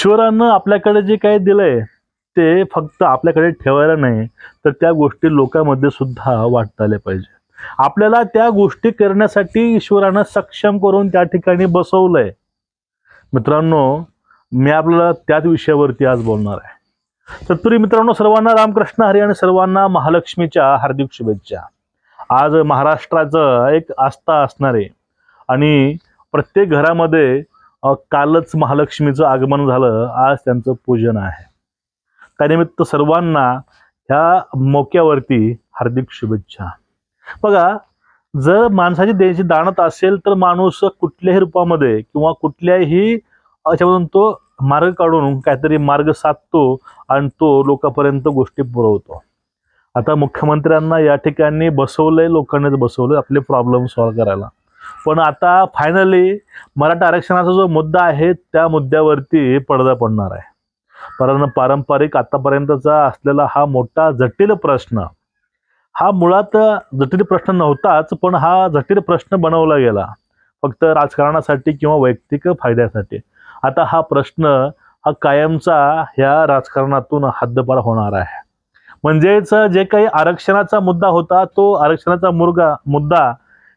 ईश्वरानं आपल्याकडे जे काही दिलंय ते फक्त आपल्याकडे ठेवायला नाही तर त्या गोष्टी लोकांमध्ये सुद्धा वाटता आल्या पाहिजे. आपल्याला त्या गोष्टी करण्यासाठी ईश्वरानं सक्षम करून त्या ठिकाणी बसवलंय. मित्रांनो मी आपल्याला त्याच विषयावरती आज बोलणार आहे. तत्पूर्वी मित्रांनो सर्वांना रामकृष्ण हरी आणि सर्वांना महालक्ष्मीच्या हार्दिक शुभेच्छा. आज महाराष्ट्राचं एक आस्था असणारे आणि प्रत्येक घरामध्ये कालच महालक्ष्मीचं आगमन झालं. आज त्यांचं पूजन आहे. त्यानिमित्त सर्वांना ह्या मोक्यावरती हार्दिक शुभेच्छा. बघा जर माणसाची देशी दाणत असेल तर माणूस कुठल्याही रूपामध्ये किंवा कुठल्याही याच्यामधून तो मार्ग काढून काहीतरी मार्ग साधतो आणि तो लोकांपर्यंत गोष्टी पुरवतो. आता मुख्यमंत्र्यांना या ठिकाणी बसवलंय लोकांनीच बसवलंय आपले प्रॉब्लेम सॉल्व्ह करायला. पण आता फायनली मराठा आरक्षणाचा जो मुद्दा आहे त्या मुद्द्यावरती पडदा पडणार आहे. कारण पारंपरिक आतापर्यंतचा असलेला हा मोठा जटिल प्रश्न हा मुळात जटिल प्रश्न नव्हताच पण हा जटिल प्रश्न बनवला गेला. फक्त राजकारणासाठी किंवा वैयक्तिक फायद्यासाठी. आता हा प्रश्न हा कायमचा ह्या राजकारणातून हद्दपार होणार आहे. म्हणजेच जे काही आरक्षणाचा मुद्दा होता तो आरक्षणाचा मुर्गा मुद्दा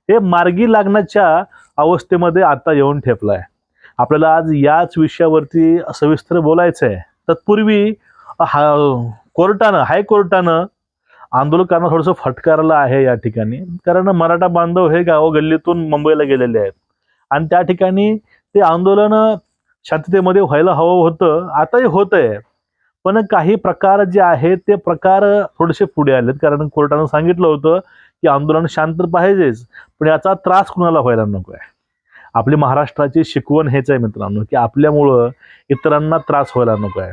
हे मार्गी लागण्याच्या अवस्थेमध्ये आता येऊन ठेपलाय. आपल्याला आज याच विषयावरती सविस्तर बोलायचं आहे तत्पूर्वी हा कोर्टानं हायकोर्टानं आंदोलकांना थोडंसं फटकारलं आहे या ठिकाणी. कारण मराठा बांधव हे गावोगल्लीतून मुंबईला गेलेले आहेत. आणि त्या ठिकाणी ते आंदोलन शांततेमध्ये व्हायला हवं होतं. आताही होत आहे पण काही प्रकार जे आहेत ते प्रकार थोडेसे पुढे आलेत. कारण कोर्टानं सांगितलं होतं की आंदोलन शांत पाहिजेच पण याचा त्रास कुणाला व्हायला नको आहे आपली महाराष्ट्राची शिकवण हेच आहे मित्रांनो की आपल्यामुळं इतरांना त्रास व्हायला नको आहे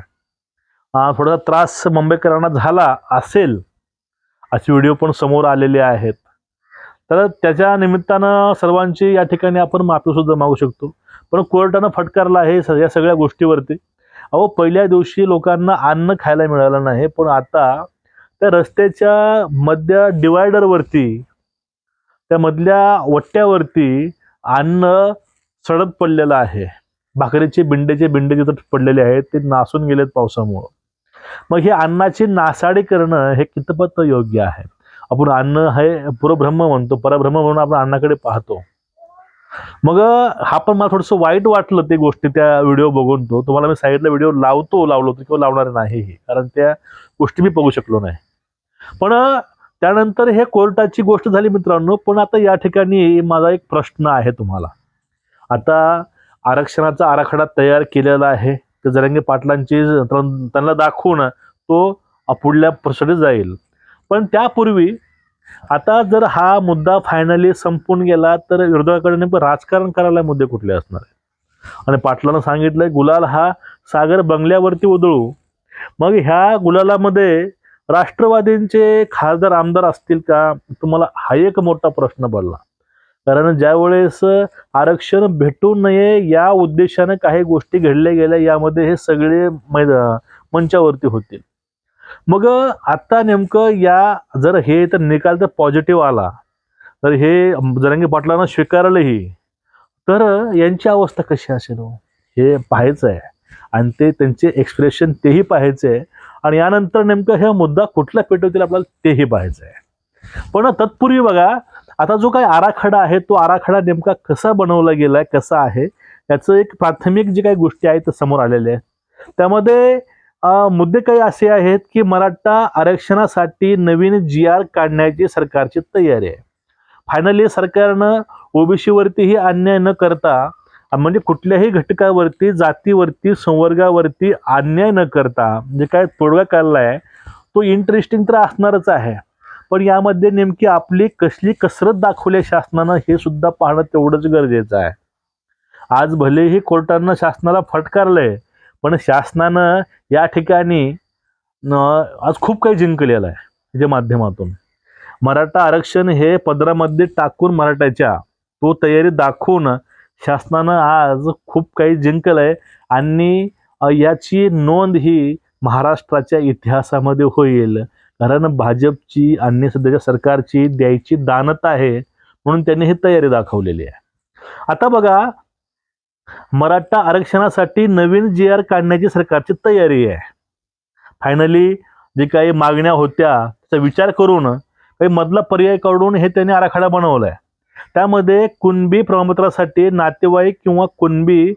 थोडासा त्रास मुंबईकरांना झाला असेल असे व्हिडिओ पण समोर आलेले आहेत. तर त्याच्या निमित्तानं सर्वांची या ठिकाणी आपण माफी सुद्धा मागू शकतो. पण कोर्टानं फटकारला आहे या सगळ्या गोष्टीवरती. अहो पहिल्या दिवशी लोकांना अन्न खायला मिळालं नाही पण आता त्या रस्त्याच्या मधल्या डिवायडरवरती त्या मधल्या वट्ट्यावरती अन्न सडत पडलेलं आहे. भाकरीचे बिंडेचे बिंडे जिथं पडलेले आहेत ते नासून गेलेत पावसामुळं. मग हे अन्नाची नासाडी करणं हे कितपत योग्य आहे? आपण अन्न हे पुरब्रह्म म्हणतो परब्रह्म म्हणून आपण अन्नाकडे पाहतो. मग हा पण मला थोडंसं वाईट वाटलं ते गोष्टी त्या व्हिडिओ बघून तो. तुम्हाला मी साईडला व्हिडिओ लावतो लावलो किंवा लावणार नाही कारण त्या गोष्टी मी बघू शकलो नाही. पण त्यानंतर हे कोर्टाची गोष्ट झाली मित्रांनो पण आता या ठिकाणी माझा एक प्रश्न आहे तुम्हाला. आता आरक्षणाचा आराखडा तयार केलेला आहे. ते जरंगे पाटलांची त्यांना दाखवून तो पुढल्या प्रश्न जाईल. पण त्यापूर्वी आता जर हा मुद्दा फायनली संपून गेला तर विरोधकाकडे नेमकं राजकारण करायला मुद्दे कुठले असणार आहे आणि पाटलानं सांगितलंय गुलाल हा सागर बंगल्यावरती उधळू. मग ह्या गुलालामध्ये राष्ट्रवादींचे खासदार आमदार असतील का? तुम्हाला हा एक मोठा प्रश्न पडला. कारण ज्यावेळेस आरक्षण भेटू नये या उद्देशाने काही गोष्टी घडल्या गेल्या यामध्ये हे सगळे मै- मंचावरती होतील मग आता नेमकं या जर हे तर निकाल तर पॉझिटिव्ह आला. तर हे जरंगी पाटलांना स्वीकारलंही. तर यांची अवस्था कशी असेल हो? हे? पाहायचं आहे आणि ते त्यांचे एक्सप्रेशन तेही पाहायचं आहे आणि यानंतर नेमकं हे मुद्दा कुठला पेटवतील आपल्याला तेही पाहायचं आहे. पण तत्पूर्वी बघा आता जो काही आराखडा आहे तो आराखडा नेमका कसा बनवला गेलाय कसा आहे याचं एक प्राथमिक जे काही गोष्टी आहेत त्या समोर आलेल्या आहेत. त्यामध्ये मुद्दे काही असे आहेत की मराठा आरक्षणासाठी नवीन जी आर काढण्याची सरकारची तयारी आहे. फायनली सरकारनं ओबीसीवरतीही अन्याय न करता म्हणजे कुठल्याही घटकावरती जातीवरती संवर्गावरती अन्याय न करता जे काय तोडगा काढलाय तो इंटरेस्टिंग तर असणारच आहे. पण यामध्ये नेमकी आपली कसली कसरत दाखवली शासनानं हे सुद्धा पाहणं तेवढंच गरजेचं आहे. आज भलेही कोर्टानं शासनाला फटकारलंय पण शासनानं या ठिकाणी आज खूप काही जिंकलेलं आहे त्याच्या माध्यमातून. मराठा आरक्षण हे पदरामध्ये टाकून मराठ्याच्या तो तयारी दाखवून शासनानं आज खूप काही जिंकलंय आणि याची नोंद ही महाराष्ट्राच्या इतिहासामध्ये होईल. कारण भाजपची आणि सध्याच्या सरकारची द्यायची दानत आहे म्हणून त्यांनी ही तयारी दाखवलेली आहे. आता बघा मराठा आरक्षणासाठी नवीन जी आर काढण्याची सरकारची तयारी आहे. फायनली जे काही मागण्या होत्या त्याचा विचार करून काही मधला पर्याय काढून हे त्यांनी आराखडा बनवला आहे त्यामध्ये कुणबी प्रमाणपत्रासाठी नातेवाईक किंवा कुणबी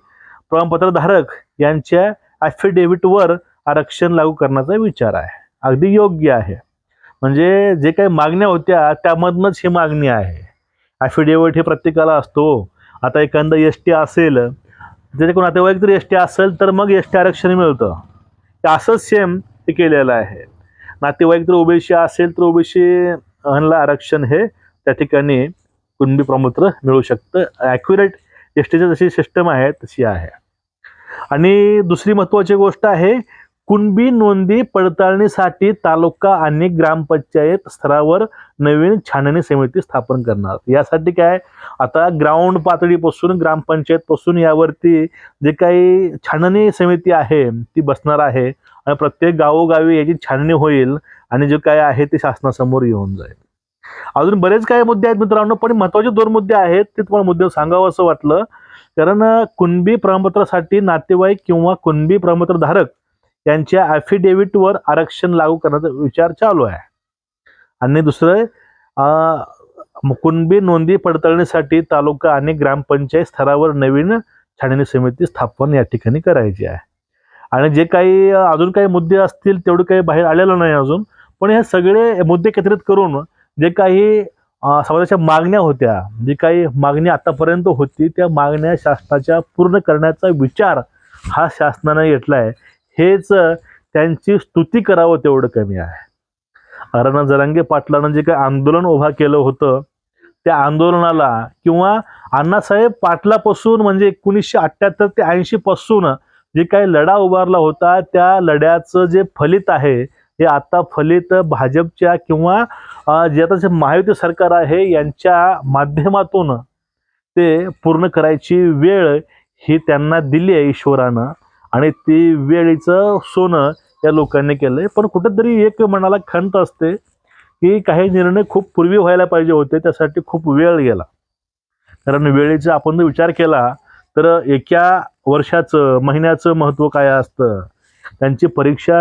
प्रमाणपत्रधारक यांच्या ॲफिडेव्हिटवर आरक्षण लागू करण्याचा विचार आहे. अगदी योग्य आहे. म्हणजे जे काही मागण्या होत्या त्यामधनंच ही मागणी आहे. ॲफिडेव्हिट हे प्रत्येकाला असतो. आता एखादं एस टी असेल ज्याच्याकडून नातेवाईक जर एस टी असेल तर मग एस टी आरक्षण मिळतं. असंच सेम ते केलेलं आहे. नातेवाईक जर ओबीसी असेल तर ओबीसी ला आरक्षण हे त्या ठिकाणी कुणबी प्रमाणपत्र मिळू शकतं. ॲक्युरेट एस टीची जशी सिस्टम आहे तशी आहे. आणि दुसरी महत्त्वाची गोष्ट आहे कुणबी नोंदी पडताळणीसाठी तालुका आणि ग्रामपंचायत स्तरावर नवीन छाननी समिती स्थापन करणार. यासाठी काय? आता ग्राउंड पातळीपासून ग्रामपंचायतपासून यावरती जे काही छाननी समिती आहे ती बसणार आहे. आणि प्रत्येक गावोगावी याची छाननी होईल आणि जे काय आहे ते शासनासमोर येऊन जाईल. अजून बरेच काही मुद्दे आहेत मित्रांनो पण महत्त्वाचे दोन मुद्दे आहेत ते तुम्हाला मुद्दे सांगावं असं वाटलं. कारण कुणबी प्रमाणपत्रासाठी नातेवाईक किंवा कुणबी प्रमाणपत्रधारक यांच्या ॲफिडेव्हिटवर आरक्षण लागू करण्याचा विचार चालू आहे. आणि दुसरं कुणबी नोंदी पडताळणीसाठी तालुका आणि ग्रामपंचायत स्तरावर नवीन छाननी समिती स्थापन या ठिकाणी करायची आहे. आणि जे काही अजून काही मुद्दे असतील तेवढं काही बाहेर आलेलं नाही अजून पण हे सगळे मुद्दे एकत्रित करून जे काही समाजाच्या मागण्या होत्या जे काही मागणी आतापर्यंत होती त्या मागण्या शासनाच्या पूर्ण करण्याचा विचार हा शासनाने घेतला आहे हेच त्यांची स्तुती करावं तेवढं कमी आहे. अरण जरांगे पाटलानं जे काही आंदोलन उभा केलं होतं त्या आंदोलनाला किंवा अण्णासाहेब पाटलापासून म्हणजे एकोणीसशे अठ्ठ्याहत्तर ते ऐंशी पासून जे काही लढा उभारला होता त्या लढ्याचं जे फलित आहे हे आता फलित भाजपच्या किंवा जे आता जे महायुती सरकार आहे यांच्या माध्यमातून ते पूर्ण करायची वेळ ही त्यांना दिली आहे ईश्वरानं. आणि ती वेळीचं सोनं या लोकांनी केलं आहे पण कुठेतरी एक मनाला खंत असते की काही निर्णय खूप पूर्वी व्हायला पाहिजे होते त्यासाठी खूप वेळ गेला. कारण वेळेचा आपण जर विचार केला तर एका वर्षाचं महिन्याचं महत्त्व काय असतं? त्यांची परीक्षा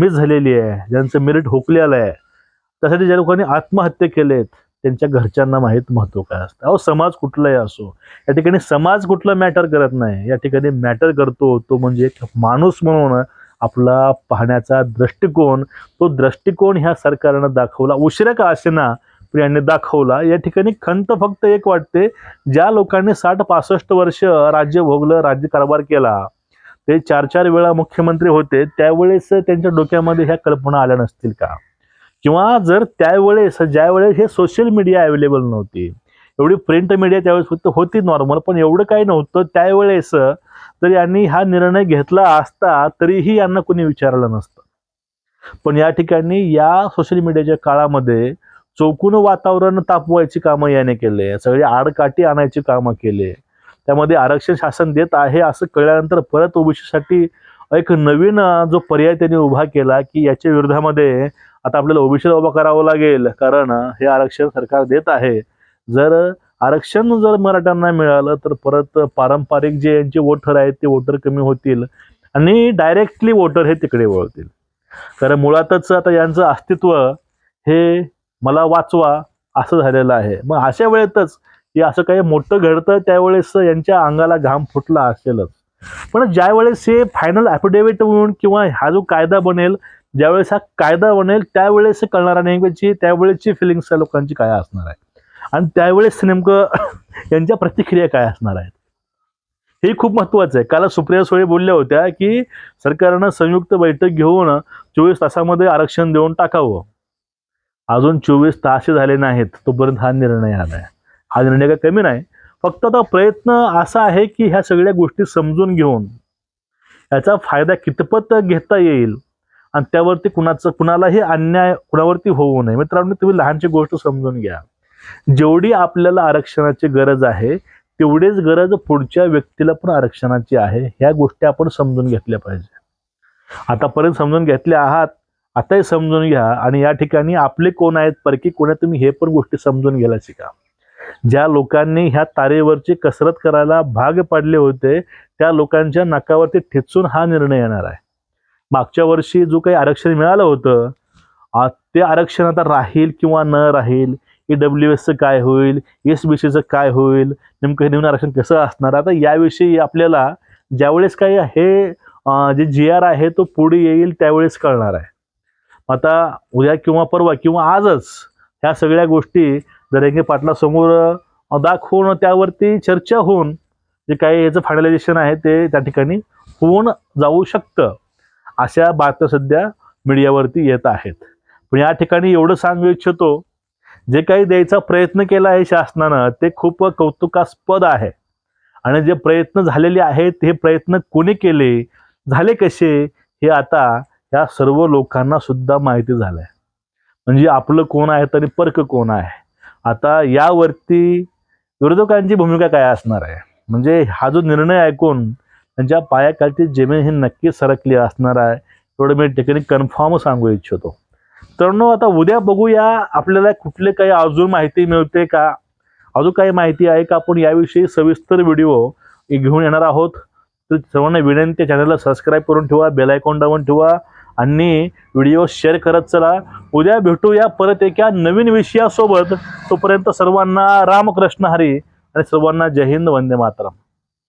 मिस झालेली आहे ज्यांचं मेरिट हुकलेलं आहे. त्यासाठी ज्या लोकांनी आत्महत्या केलेत त्यांच्या घरच्यांना माहीत महत्त्व काय असतं? अहो समाज कुठलाही असो या ठिकाणी समाज कुठला मॅटर करत नाही. या ठिकाणी मॅटर करतो तो म्हणजे एक माणूस म्हणून आपला पाहण्याचा दृष्टिकोन तो दृष्टिकोन ह्या सरकारनं दाखवला. उशिरा का असेना यांनी दाखवला? या ठिकाणी खंत फक्त एक वाटते ज्या लोकांनी साठ पासष्ट वर्ष राज्य भोगलं राज्य कारभार केला ते चार चार वेळा मुख्यमंत्री होते त्यावेळेस त्यांच्या डोक्यामध्ये ह्या कल्पना आल्या नसतील का? किंवा जर त्यावेळेस ज्यावेळेस हे सोशल मीडिया अवेलेबल नव्हती एवढी प्रिंट मीडिया त्यावेळेस फक्त होती नॉर्मल पण एवढं काही नव्हतं त्यावेळेस जर यांनी हा निर्णय घेतला असता तरीही यांना कोणी विचारलं नसतं. पण या ठिकाणी या सोशल मीडियाच्या काळामध्ये चौकून वातावरण तापवायची कामं याने केले सगळे आडकाठी आणायची कामं केले त्यामध्ये आरक्षण शासन देत आहे असं कळल्यानंतर परत ओबीसीसाठी एक नवीन जो पर्याय त्यांनी उभा केला की याच्या विरोधामध्ये आता आपल्याला ओबीसीला उभा करावं लागेल कारण हे आरक्षण सरकार देत आहे. जर आरक्षण जर मराठ्यांना मिळालं तर परत पारंपरिक जे यांचे वोटर आहेत ते वोटर कमी होतील आणि डायरेक्टली वोटर हे तिकडे वळतील. कारण मुळातच आता यांचं अस्तित्व हे मला वाचवा असं झालेलं आहे. मग अशा वेळेतच की असं काही मोठं घडतं त्यावेळेस यांच्या अंगाला घाम फुटला असेलच. पण ज्या वेळेस हे फायनल ॲफिडेव्हिट होऊन किंवा हा जो कायदा बनेल ज्यावेळेस हा कायदा बनेल त्यावेळेस कळणारा नेमक्याची त्यावेळेसची फिलिंग्स त्या लोकांची काय असणार आहे आणि त्यावेळेस नेमकं यांच्या प्रतिक्रिया काय असणार आहेत? हे खूप महत्त्वाचं आहे. काल सुप्रिया सुळे बोलल्या होत्या की सरकारनं संयुक्त बैठक घेऊन चोवीस तासामध्ये आरक्षण देऊन टाकावं. अजून चोवीस तास झाले नाहीत तोपर्यंत हा निर्णय आलाय. हा निर्णय काय कमी नाही. फक्त आता प्रयत्न असा आहे की ह्या सगळ्या गोष्टी समजून घेऊन याचा फायदा कितपत घेता येईल? आणि त्यावरती कुणाचं कुणालाही अन्याय कुणावरती होऊ नये. मित्रांनो तुम्ही लहानची गोष्ट समजून घ्या. जेवढी आपल्याला आरक्षणाची गरज आहे तेवढीच गरज पुढच्या व्यक्तीला पण आरक्षणाची आहे. ह्या गोष्टी आपण समजून घेतल्या पाहिजे. आतापर्यंत समजून घेतल्या आहात आताही समजून घ्या आणि या ठिकाणी आपले कोण आहेत परकी कोण आहेत तुम्ही हे पण गोष्टी समजून घ्यायला शिका. ज्या लोकांनी ह्या तारेवरची कसरत करायला भाग पाडले होते त्या लोकांच्या नाकावरती ठेचून हा निर्णय येणार आहे. मागच्या वर्षी जो काही आरक्षण मिळालं होतं ते आरक्षण आता राहील किंवा न राहील ई डब्ल्यू एसचं काय होईल एस बी सीचं काय होईल नेमकं हे नवीन आरक्षण कसं असणार? आता याविषयी आपल्याला ज्यावेळेस काही हे जे जी आर आहे तो पुढे येईल त्यावेळेस कळणार आहे. आता उद्या किंवा परवा किंवा आजच ह्या सगळ्या गोष्टी दरेंगे पाटलासमोर दाखवून त्यावरती चर्चा होऊन जे काही याचं फायनलायझेशन आहे ते त्या ठिकाणी होऊन जाऊ शकतं. अशा बातम्या सध्या मीडियावरती येत आहेत. पण या ठिकाणी एवढं सांगू इच्छितो जे काही द्यायचा प्रयत्न केला आहे शासनानं ते खूप कौतुकास्पद आहे. आणि जे प्रयत्न झालेले आहेत हे प्रयत्न कोणी केले झाले कसे हे आता या सर्व लोकांना सुद्धा माहिती आहे म्हणजे आपलं कोण आहे तरी पर्क कोण आहे? आता यावरती विरोधकांची भूमिका काय असणार आहे? म्हणजे हा जो निर्णय ऐकून त्यांच्या पायाखालची जमीन ही नक्की सरकली असणार आहे एवढं मी ठिकाणी कन्फर्म सांगू इच्छितो. तर नो आता उद्या बघूया आपल्याला कुठले काही अजून माहिती मिळते का? अजून काही माहिती आहे का? आपण याविषयी सविस्तर व्हिडिओ घेऊन येणार आहोत. तर सर्वांना विनंती चॅनलला सबस्क्राईब करून ठेवा बेल आयकॉन दाबून ठेवा आणि व्हिडिओ शेअर करत चला. उद्या भेटूया परत एका नवीन विषयासोबत. तोपर्यंत सर्वांना रामकृष्ण हरी आणि सर्वांना जय हिंद वंदे मातरम.